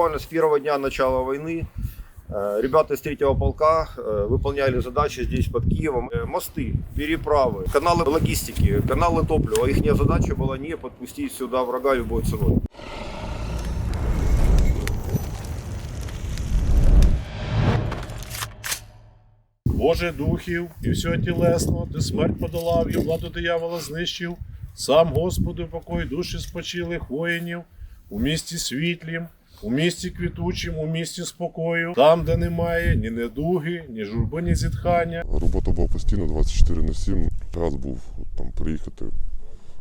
буквально с первого дня начала войны э, ребята из третьего полка э, выполняли задачи здесь под Киевом. Э, Мосты, переправы, каналы логистики, каналы топлива. Их задача была не подпустить сюда врага любой ценой. Боже духів і все тілесно, ти смерть подолав і владу диявола знищив. Сам Господи, покой душі спочилих воїнів, у місті світлім, у місті квітучим, у місті спокою, там, де немає ні недуги, ні журби, ні зітхання. Робота була постійно 24 на 7. Раз був там приїхати,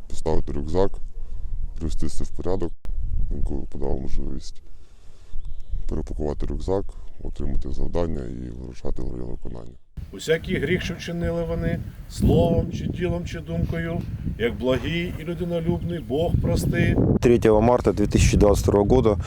поставити рюкзак, привести все в порядок. Інколи подав можливість перепакувати рюкзак, отримати завдання і вирушати в район виконання. Усякий гріх, що вчинили вони, словом, чи ділом, чи думкою, як благий і людинолюбний Бог прости. 3 марта 2022 года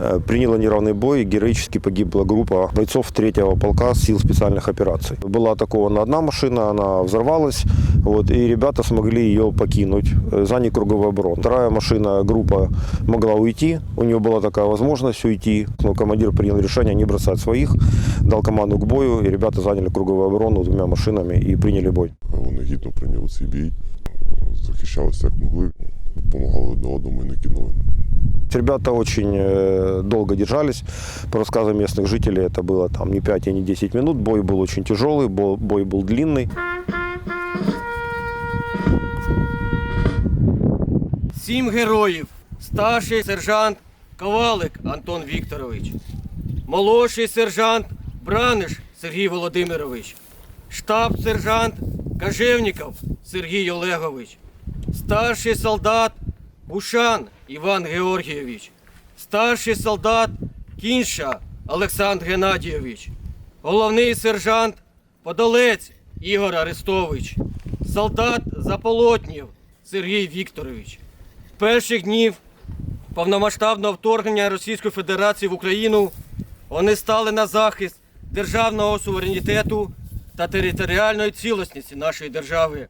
э, приняла неравный бой и героически погибла группа бойцов 3-го полка сил специальных операций. Была атакована одна машина, она взорвалась, вот, и ребята смогли ее покинуть, э, занять круговой оборон. Вторая машина, группа могла уйти, у нее была такая возможность уйти, но командир принял решение не бросать своих, дал команду к бою, и ребята заняли круговую оборону двумя машинами и приняли бой. Вони гідно прийняли цей бій, захищалися як могли, допомагали одне одному і не кинули. Ребята очень э, долго держались. По рассказам местных жителей, это было там не 5 и не 10 минут. Бой был очень тяжелый, бо- бой был длинный. Сім героїв. Старший сержант Ковалик Антон Вікторович. Молодший сержант Браниш Сергій Володимирович. Штаб-сержант Кажевніков Сергій Олегович. Старший солдат Бушан Іван Георгійович. Старший солдат Кінша Олександр Геннадійович. Головний сержант Подолець Ігор Арестович. Солдат Заполотнів Сергій Вікторович. Перших днів повномасштабного вторгнення Російської Федерації в Україну вони стали на захист державного суверенітету та територіальної цілісності нашої держави.